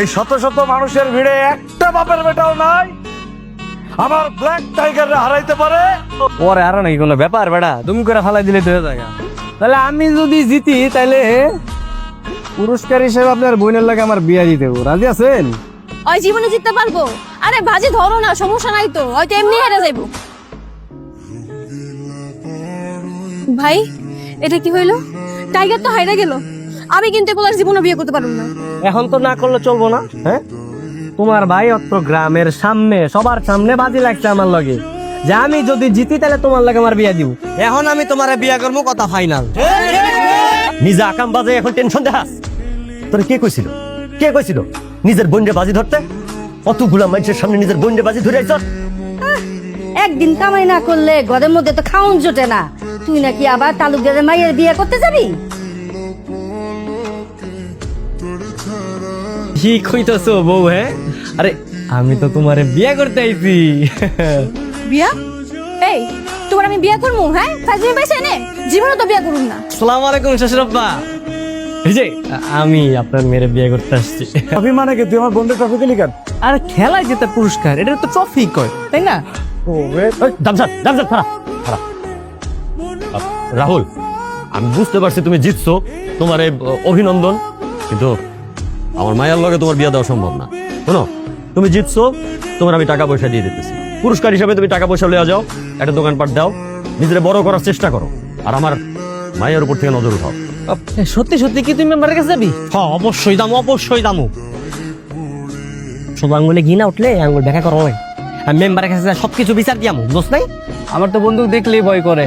এই শত শত মানুষের ভিড়ে একটা বাপের বেটাও নাই। আমার ব্ল্যাক টাইগারে হারাইতে পারে। পরে আর নাকি কোনো ব্যাপার বেড়া তুমি করে ফালাই দিলে তো যায় তাহলে আমি যদি জিতি তাহলে পুরস্কার হিসেবে আপনার বোনের লাগে আমার বিয়া দিতে হবে। রাজি আছেন? ওই জীবনে জিততে পারব। আরে বাজি ধরো না সমস্যা নাই তো। হয়তো এমনি হেরে যাইবো। ভাই এটা কি হইল? টাইগার তো হাইরা গেল। আমি কিন্তু এগুলো আর জীবনে বিয়ে করতে পারব না। এখন তো না করলে চলবো না হ্যাঁ? তোমার ভাই অত গ্রামের সামনে সবার সামনে বাজি লাগছে আমার লগে। যে আমি যদি জিতি তাহলে তোমার লাগে আমার বিয়া দিব। এখন আমি তোমার বিয়া করব কথা ফাইনাল নিজে আকাম বাজে এখন টেনশন দেখাস। তোর কে কইছিল? কে কইছিল? নিজের বোনরে বাজি ধরতে? অতগুলা মানুষের সামনে নিজের বোনরে বাজি ধরে আইছ? একদিন কামাই না করলে ঘরের মধ্যে তো খাউন জোটে না। তুই নাকি আবার তালুকদারের মাইয়ের বিয়ে করতে যাবি? কি কইতেছো বউ হ্যাঁ আরে আমি তো তোমারে বিয়া করতে আইছি। বিয়া? এই তোমার আমি বিয়ে করব হ্যাঁ? ফাজমি পাইছে নে জীবনে তো বিয়ে করুন না। আসসালামু আলাইকুম শ্বশুরব্বা। এই যে আমি আপনার মেয়ের বিয়ে করতে আসছি। অভিমানে কি? তুই আমার বন্ধুর ট্রফি দিলি কেন? আর খেলায় পুরস্কার এটা তো ট্রফি কয় তাই না? খারাপ খারাপ রাহুল আমি বুঝতে পারছি তুমি জিতছো তোমার এই, অভিনন্দন কিন্তু আমার মায়ের লগে তোমার বিয়ে দেওয়া সম্ভব না। শোনো তুমি জিতছো তোমার আমি টাকা পয়সা দিয়ে দিতেছি। পুরস্কার হিসাবে তুমি টাকা পয়সা লয়ে যাও একটা দোকানপাট দাও নিজের বড় করার চেষ্টা করো। আর আমার মায়ের উপর থেকে নজর উঠাও সত্যি সত্যি কি তুমি মেম্বারের কাছে যাবি? হ্যাঁ অবশ্যই দাম অবশ্যই দামু। শুধু আঙ্গুলে ঘি না উঠলে আঙ্গুল দেখা করো আমি মেম্বারের কাছে যাই সবকিছু বিচার দিয়ামু দোষ নাই? আমার তো বন্ধু দেখলেই ভয় করে।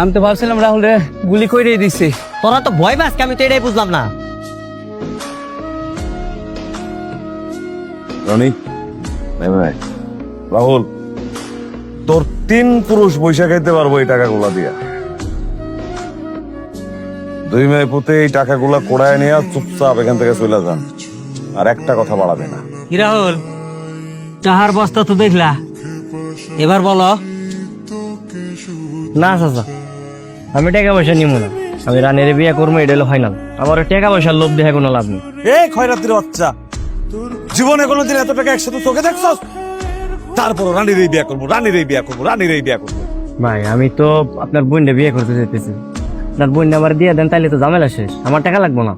আমি তো ভাবছিলাম রাহুল রে গুলি করে দিছি। তোরা তো ভয় পাস আমি তো এটাই বুঝলাম না। রনি? রাহুল তোর তিন পুরুষ বৈশা খাইতে পারব এই টাকাগুলা দিয়া। দুই মেয়ে পুঁতে এই টাকাগুলা কোড়ায় নিয়ে চুপচাপ এখান থেকে চলে যান। আর একটা কথা বাড়াবে না। কি রাহুল? চাহার বস্তা তো দেখলা। এবার বলো। না চাচা আমি টাকা পয়সা নিব না। আমি রানের বিয়ে করব এটা হলো ফাইনাল আমার টাকা পয়সার লোভ দেখে কোনো লাভ নেই। এই খয়রাতির বাচ্চা। জীবনে কোনোদিন এত টাকা একসাথে চোখে দেখছস? তারপর রানীর এই বিয়া করব, রানীর এই বিয়া করব, রানীর এই বিয়া করব। ভাই, আমি তো আপনার বোনটা বিয়ে করতে চাইতেছি। আপনার বোনটা আমার দিয়ে দেন, তাইলে তো ঝামেলা শেষ। আমার টাকা লাগবো না।